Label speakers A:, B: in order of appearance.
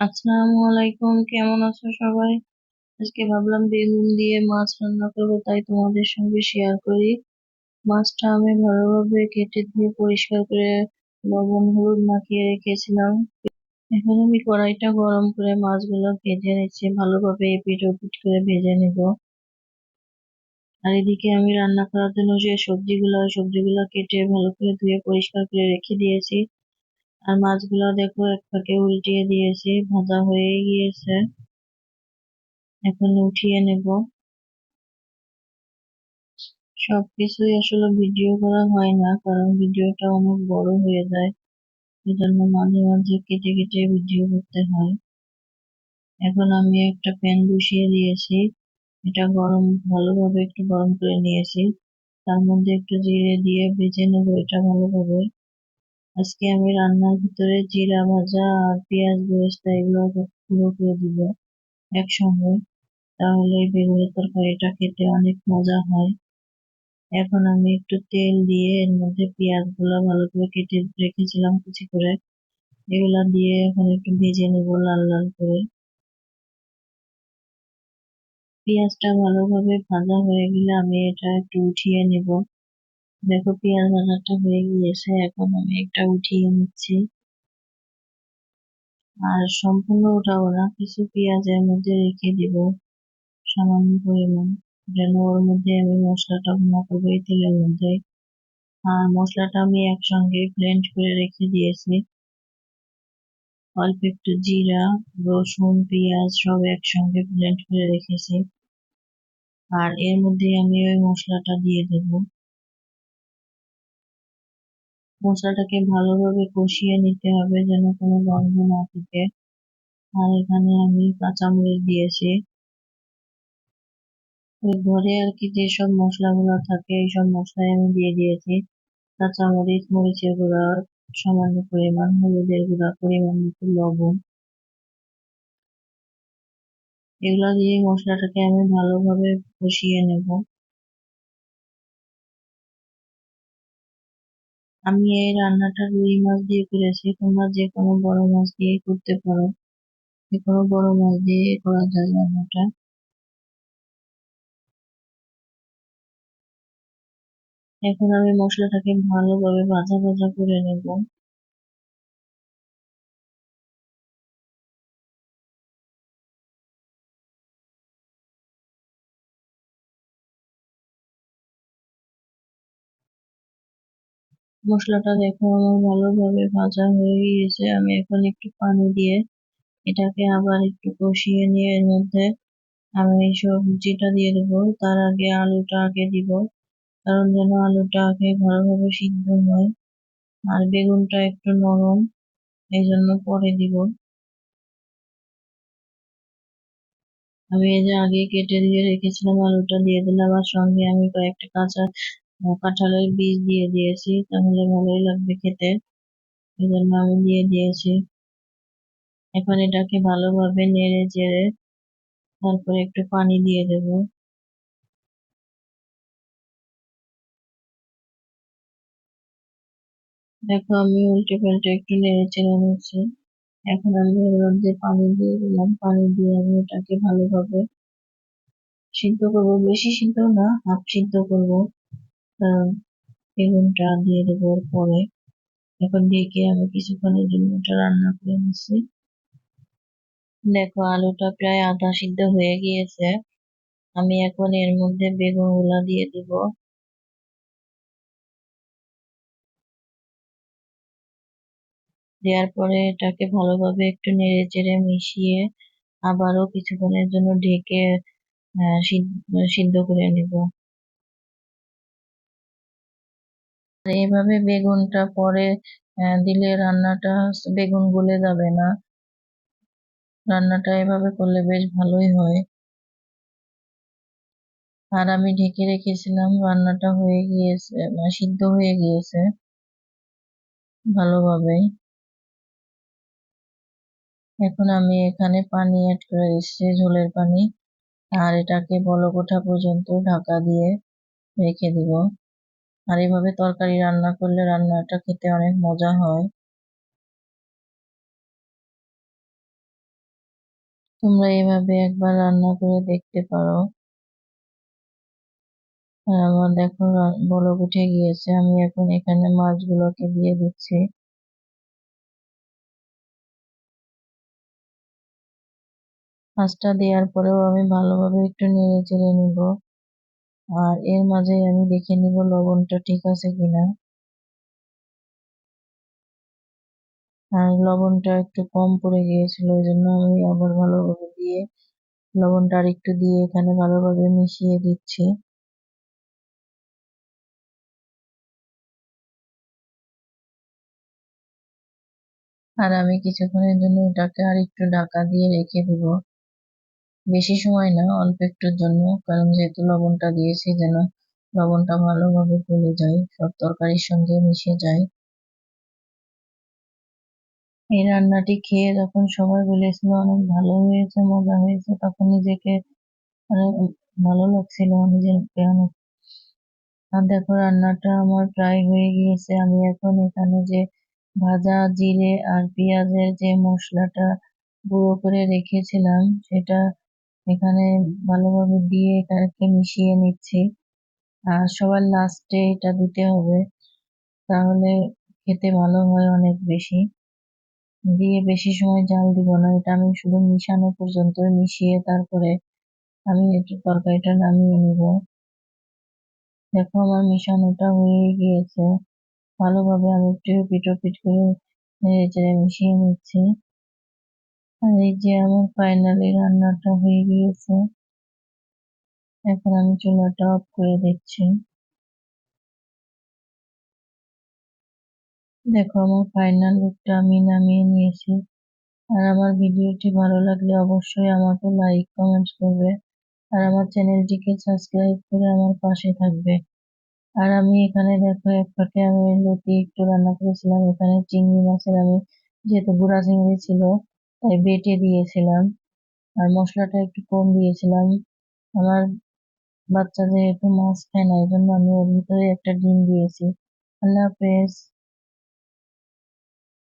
A: আসসালামু আলাইকুম কেমন আছো সবাই? আজকে ভাবলাম বেগুন দিয়ে মাছ রান্না করব, তাই তোমাদের সঙ্গে শেয়ার করি। মাছটা আমি ভালোভাবে কেটে ধুয়ে পরিষ্কার করে লবণ, হলুদ মাখিয়ে রেখেছিলাম। এখন আমি কড়াইটা গরম করে মাছগুলো ভেজে নিচ্ছি, ভালোভাবে এপিট ওপিট করে ভেজে নেব। আর এদিকে আমি রান্না করার জন্য যে সবজিগুলো সবজিগুলো কেটে ভালো করে ধুয়ে পরিষ্কার করে রেখে দিয়েছি। আর মাছগুলো দেখো এক ফাঁকে উল্টিয়ে দিয়েছি, ভাজা হয়ে গিয়েছে। এখন উঠিয়ে নেব। সবকিছুই আসলে ভিডিও করা হয় না, কারণ ভিডিওটা অনেক বড় হয়ে যায়। এজন্য মাঝে মাঝে কেটে কেটে ভিডিও করতে হয়। এখন আমি একটা প্যান বসিয়ে দিয়েছি। এটা গরম, ভালোভাবে একটু গরম করে নিয়েছি। তার মধ্যে একটু জিরে দিয়ে ভেজে নেব এটা ভালোভাবে। আজকে আমি রান্নার ভিতরে জিরা ভাজা আর পেঁয়াজ বেরেস্তা এগুলো গুঁড়ো করে দিব একসঙ্গে। তাহলে বেগুনের তরকারিটা খেতে অনেক মজা হয়। এখন আমি একটু তেল দিয়ে এর মধ্যে পেঁয়াজগুলো ভালো করে কেটে রেখেছিলাম কুচি করে। এগুলা দিয়ে এখন একটু ভেজে নেব লাল লাল করে। পেঁয়াজটা ভালোভাবে ভাজা হয়ে গেলে আমি এটা একটু উঠিয়ে নেব। দেখো পেঁয়াজ ভাজাটা হয়ে গিয়েছে, এখন আমি এটা উঠিয়ে নিচ্ছি। আর সম্পূর্ণ উঠাবো না, কিছু পেঁয়াজের মধ্যে রেখে দিব, সামান্য পরিমাণ, যেন ওর মধ্যে আমি মশলাটা ভুনা করব এই তেলের মধ্যে। আর মশলাটা আমি একসঙ্গে ব্লেন্ড করে রেখে দিয়েছি। অল্প একটু জিরা, রসুন, পেঁয়াজ সব একসঙ্গে ব্লেন্ড করে রেখেছি। আর এর মধ্যে আমি ওই মশলাটা দিয়ে দেব। মশলাটাকে ভালোভাবে কষিয়ে নিতে হবে যেন কোনো গন্ধ না থাকে। আর এখানে আমি কাঁচামরিচ দিয়েছি। ঘরে আর কি যেসব মশলাগুলো থাকে, এইসব মশলাই আমি দিয়ে দিয়েছি। কাঁচামরিচ, মরিচের গুঁড়া, সামান্য পরিমাণ, হলুদের গুঁড়া, পরিমাণ মতো লবণ। এগুলো দিয়ে মশলাটাকে আমি ভালোভাবে কষিয়ে নেব। আমি এই রান্নাটা রুই মাছ দিয়ে করেছি। তোমরা যে কোনো বড় মাছ দিয়ে করতে পারো। যে কোনো বড় মাছ দিয়ে করা যায় রান্নাটা। এখন আমি মশলাটাকে ভালোভাবে ভাজা ভাজা করে নেব। মশলাটা দেখো আমার ভালোভাবে ভাজা হয়ে গিয়েছে। আমি এখন একটু পানি দিয়ে এটাকে আবার একটু কষিয়ে নিয়ে এর মধ্যে আমি সবজিটা দিয়ে দেবো তার আগে আলুটা আগে দিব, কারণ যেন আলুটা আগে ভালোভাবে সিদ্ধ হয় আর বেগুনটা একটু নরম এই জন্য পরে দিব। আমি এই যে আগে কেটে দিয়ে রেখেছিলাম আলুটা দিয়ে দিলাম, আর সঙ্গে আমি কয়েকটা কাঁচা কাঁঠালের বীজ দিয়ে দিয়েছি, তাহলে ভালোই লাগবে খেতে। এই জন্য আমি দিয়ে দিয়েছি। এখন এটাকে ভালোভাবে নেড়ে চেড়ে তারপরে একটু পানি দিয়ে দেব। দেখো, আমি উল্টে পাল্টে একটু নেড়ে চেড়ে নিচ্ছি। এখন আমি এর মধ্যে পানি দিয়ে দিলাম। পানি দিয়ে আমি এটাকে ভালোভাবে সিদ্ধ করব। বেশি সিদ্ধ না, হাফ সিদ্ধ করব। বেগুনটা দিয়ে দেবো পরে। এখন ঢেকে আমি কিছুক্ষণের জন্য এটা রান্না করে নিচ্ছি। দেখো, আলুটা প্রায় আধা সিদ্ধ হয়ে গিয়েছে। আমি এখন এর মধ্যে বেগুনগুলা দিয়ে দিব। দেওয়ার পরে এটাকে ভালোভাবে একটু নেড়ে চেড়ে মিশিয়ে আবারও কিছুক্ষণের জন্য ঢেকে সিদ্ধ করে নেব। এইভাবে বেগুনটা পরে দিলে রান্নাটা বেগুন গলে যাবে না। রান্নাটা এভাবে করলে বেশ ভালোই হয়। আর আমি ঢেকে রেখেছিলাম, রান্নাটা হয়ে গিয়েছে সিদ্ধ হয়ে গিয়েছে ভালোভাবে এখন আমি এখানে পানি অ্যাড করে দিচ্ছি, ঝোলের পানি। আর এটাকে বলক ওঠা পর্যন্ত ঢাকা দিয়ে রেখে দিব। আর এভাবে তরকারি রান্না করলে রান্নাটা খেতে অনেক মজা হয়। তোমরা এভাবে একবার রান্না করে দেখতে পারো। আর আমার দেখো বলক উঠে গিয়েছে, আমি এখন এখানে মাছগুলোকে দিয়ে দিচ্ছি। মাছটা দেওয়ার পরেও আমি ভালোভাবে একটু নেড়ে চেড়ে নিব। আর এর মাঝে আমি দেখে নিব লবণটা ঠিক আছে কিনা। আর লবণটা একটু কম পড়ে গিয়েছিল, ওই জন্য আমি আবার ভালোভাবে দিয়ে লবণটা আর একটু দিয়ে এখানে ভালোভাবে মিশিয়ে দিচ্ছি। আর আমি কিছুক্ষণের জন্য এটাকে আর একটু ঢাকা দিয়ে রেখে দিব। বেশি সময় না, অল্প একটুর জন্য, কারণ যেহেতু লবণটা দিয়েছি যেন লবণটা ভালোভাবে গলে যায়, সব তরকারির সঙ্গে মিশে যায়। এই রান্নাটি খেয়ে যখন সবাই বলেছিল অনেক ভালো হয়েছে, মজা হয়েছে, তখন নিজেকে অনেক ভালো লাগছিল নিজেকে অনেক। আর দেখো রান্নাটা আমার প্রায় হয়ে গিয়েছে। আমি এখন এখানে যে ভাজা, জিরে আর পেঁয়াজের যে মশলাটা গুঁড়ো করে রেখেছিলাম, সেটা এখানে ভালোভাবে দিয়ে এটাকে মিশিয়ে নিচ্ছি। আর সবার লাস্টে এটা দিতে হবে, তাহলে খেতে ভালো হয় অনেক বেশি। দিয়ে বেশি সময় জাল দিব না, এটা আমি শুধু মিশানো পর্যন্ত মিশিয়ে তারপরে আমি একটু তরকারিটা নামিয়ে নিব। দেখো আমার মিশানোটা হয়ে গিয়েছে। ভালোভাবে আমি একটু পিটো পিট করে মিশিয়ে নিচ্ছি। আর এই যে আমার ফাইনালি রান্নাটা হয়ে গিয়েছে। এখন আমি চুলাটা অফ করে দিচ্ছি। দেখো, আমার ফাইনাল লুকটা আমি নামিয়ে নিয়েছি। আর আমার ভিডিওটি ভালো লাগলে অবশ্যই আমাকে লাইক কমেন্ট করবে। আর আমার চ্যানেলটিকে সাবস্ক্রাইব করে আমার পাশে থাকবে। আর আমি এখানে দেখো, এক ফাঁকে আমি লতি একটু রান্না করেছিলাম। এখানে চিংড়ি মাছের আমি যেহেতু গুঁড়া চিংড়ি ছিল তাই বেটে দিয়েছিলাম। আর মশলাটা একটু কম দিয়েছিলাম। আমার বাচ্চাদের একটু মাছ খায় না এই জন্য আমি ওর ভিতরে একটা ডিম দিয়েছি। আল্লাহ হাফেজ।